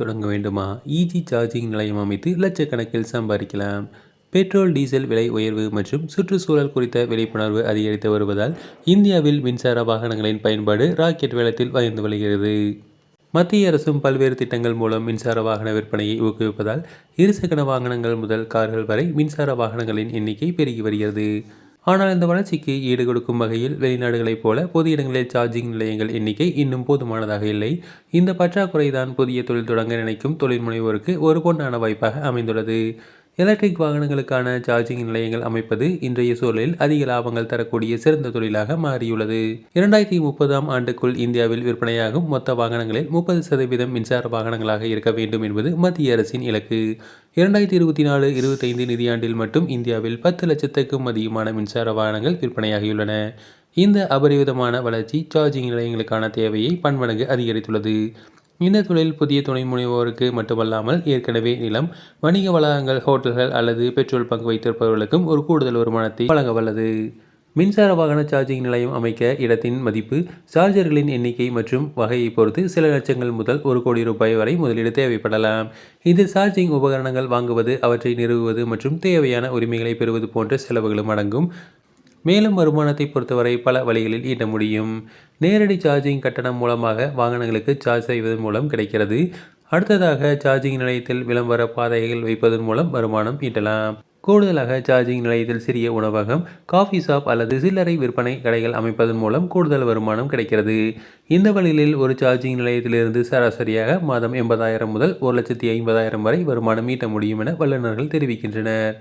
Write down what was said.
தொடங்க வேண்டுமா? இஜி சார்ஜிங் நிலையம் அமைத்து லட்சக்கணக்கில் சம்பாதிக்கலாம். பெட்ரோல் டீசல் விலை உயர்வு மற்றும் சுற்றுச்சூழல் குறித்த விழிப்புணர்வு அதிகரித்து வருவதால் இந்தியாவில் மின்சார வாகனங்களின் பயன்பாடு ராக்கெட் வேளத்தில் வயந்து வருகிறது. மத்திய அரசும் பல்வேறு திட்டங்கள் மூலம் மின்சார வாகன விற்பனையை ஊக்குவிப்பதால் இருசக்கர வாகனங்கள் முதல் கார்கள் வரை மின்சார வாகனங்களின் எண்ணிக்கை பெருகி வருகிறது. ஆனால் இந்த வளர்ச்சிக்கு ஈடு கொடுக்கும் வகையில் வெளிநாடுகளைப் போல பொது இடங்களில் சார்ஜிங் நிலையங்கள் எண்ணிக்கை இன்னும் போதுமானதாக இல்லை. இந்த பற்றாக்குறை தான் புதிய தொழில் தொடங்க நினைக்கும் தொழில் முனைவோருக்கு ஒரு பொன்னான வாய்ப்பாக அமைந்துள்ளது. எலக்ட்ரிக் வாகனங்களுக்கான சார்ஜிங் நிலையங்கள் அமைப்பது இன்றைய சூழலில் அதிக லாபங்கள் தரக்கூடிய சிறந்த தொழிலாக மாறியுள்ளது. இரண்டாயிரத்தி முப்பதாம் ஆண்டுக்குள் இந்தியாவில் விற்பனையாகும் மொத்த வாகனங்களில் முப்பது சதவீதம் மின்சார வாகனங்களாக இருக்க வேண்டும் என்பது மத்திய அரசின் இலக்கு. இரண்டாயிரத்தி இருபத்தி நாலு இருபத்தைந்து நிதியாண்டில் மட்டும் இந்தியாவில் பத்து லட்சத்துக்கும் அதிகமான மின்சார வாகனங்கள் விற்பனையாகியுள்ளன. இந்த அபரிவிதமான வளர்ச்சி சார்ஜிங் நிலையங்களுக்கான தேவையை பன்மடங்கு அதிகரித்துள்ளது. இந்த தொழில் புதிய துணை முனைவோருக்கு மட்டுமல்லாமல் ஏற்கனவே நிலம் வணிக வளாகங்கள் ஹோட்டல்கள் அல்லது பெட்ரோல் பங்கு வைத்திருப்பவர்களுக்கும் ஒரு கூடுதல் வருமானத்தை வழங்க வல்லது மின்சார வாகன சார்ஜிங் நிலையம் அமைக்க இடத்தின் மதிப்பு சார்ஜர்களின் எண்ணிக்கை மற்றும் வகையை பொறுத்து சில லட்சங்கள் முதல் ஒரு கோடி ரூபாய் வரை முதலீடு தேவைப்படலாம். இது சார்ஜிங் உபகரணங்கள் வாங்குவது அவற்றை நிறுவுவது மற்றும் தேவையான உரிமைகளை பெறுவது போன்ற செலவுகளும் அடங்கும். மேலும் வருமானத்தை பொறுத்தவரை பல வழிகளில் ஈட்ட முடியும். நேரடி சார்ஜிங் கட்டணம் மூலமாக வாகனங்களுக்கு சார்ஜ் செய்வதன் மூலம் கிடைக்கிறது. அடுத்ததாக சார்ஜிங் நிலையத்தில் விளம்பர பாதைகள் வைப்பதன் மூலம் வருமானம் ஈட்டலாம். கூடுதலாக சார்ஜிங் நிலையத்தில் சிறிய உணவகம் காஃபி ஷாப் அல்லது சில்லறை விற்பனை கடைகள் அமைப்பதன் மூலம் கூடுதல் வருமானம் கிடைக்கிறது. இந்த வழியில் ஒரு சார்ஜிங் நிலையத்திலிருந்து சராசரியாக மாதம் எண்பதாயிரம் முதல் ஒரு லட்சத்தி ஐம்பதாயிரம் வரை வருமானம் ஈட்ட முடியும் என வல்லுநர்கள் தெரிவிக்கின்றனர்.